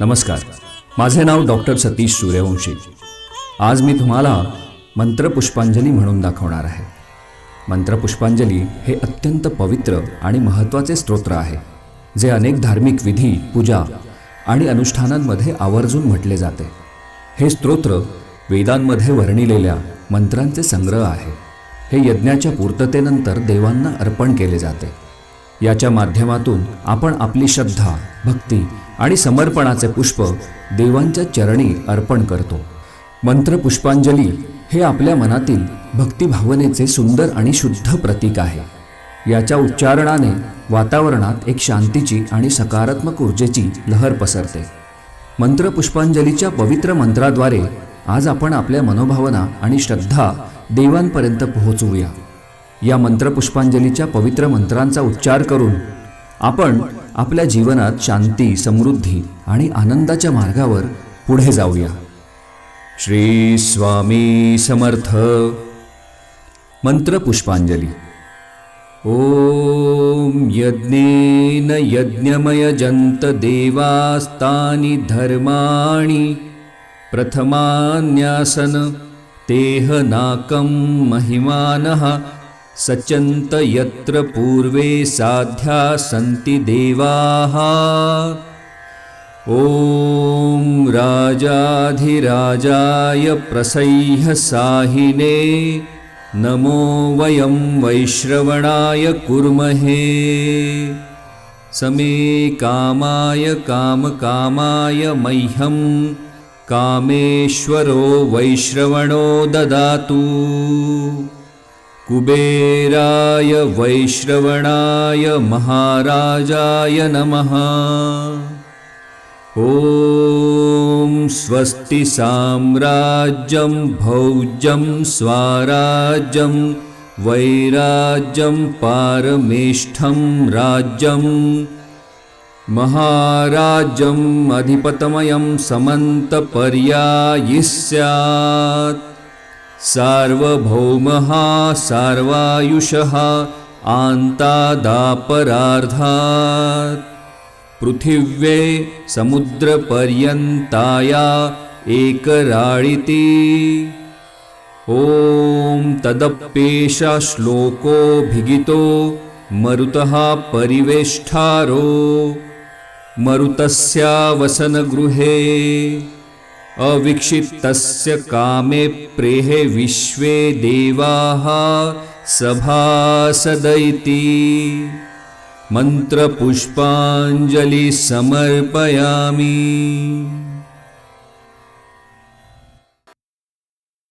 नमस्कार. माझे नाव डॉक्टर सतीश सूर्यवंशी. आज मी तुम्हाला मंत्रपुष्पांजली म्हणून दाखवणार आहे. मंत्रपुष्पांजली हे अत्यंत पवित्र आणि महत्त्वाचे स्तोत्र आहे जे अनेक धार्मिक विधी पूजा आणि अनुष्ठानांमध्ये आवर्जून म्हटले जाते. हे स्तोत्र वेदांमध्ये वर्णिलेल्या मंत्रांचे संग्रह आहे. हे यज्ञाच्या पूर्ततेनंतर देवांना अर्पण केले जाते. याच्या माध्यमातून आपण आपली श्रद्धा भक्ती आणि समर्पणाचे पुष्प देवांच्या चरणी अर्पण करतो. मंत्र पुष्पांजली हे आपल्या मनातील भक्तिभावनेचे सुंदर आणि शुद्ध प्रतीक आहे. याच्या उच्चारणाने वातावरणात एक शांतीची आणि सकारात्मक ऊर्जेची लहर पसरते. मंत्र पुष्पांजलीच्या पवित्र मंत्राद्वारे आज आपण आपल्या मनोभावना आणि श्रद्धा देवांपर्यंत पोहोचवूया या मंत्रपुष्पांजलीच्या पवित्र मंत्रांचा उच्चार करून आपण आपल्या जीवनात शांती समृद्धी आणि आनंदाच्या मार्गावर पुढे जाऊया. श्री स्वामी समर्थ. मंत्रपुष्पांजली. ॐ यज्ञेन यज्ञमयजन्त देवास्तानि धर्माणि प्रथमान्यासन तेह नाकं महिमानः सचन्त यत्र पूर्वे साध्या सन्ति देवाः। ॐ राजाधिराजाय प्रसह्यसाहिने नमो वयं वैश्रवणाय कुर्महे। समे कामाय कामकामाय मह्यं कामेश्वरो वैश्रवणो ददातु कुबेराय वैश्रवणाय महाराजाय नमः। ॐ स्वस्ति साम्राज्यं भौज्यं स्वाराज्यं वैराज्यं पारमेष्ठं राज्यं। महाराज्यम् अधिपतमयं समन्तपर्यायि स्यात् सार्वभौमः सार्वायुषः आन्तादापरार्धात्। पृथिव्ये समुद्रपर्यन्ताया एकराळिति। ॐ तदप्येष श्लोकोऽभिगितो मरुतः परिवेष्ठारो। मरुतस्यावसनगृहे अविक्षिप्तस्य कामे प्रेहे विश्वे देवाः सभासदैति मन्त्रपुष्पाञ्जलि समर्पयामि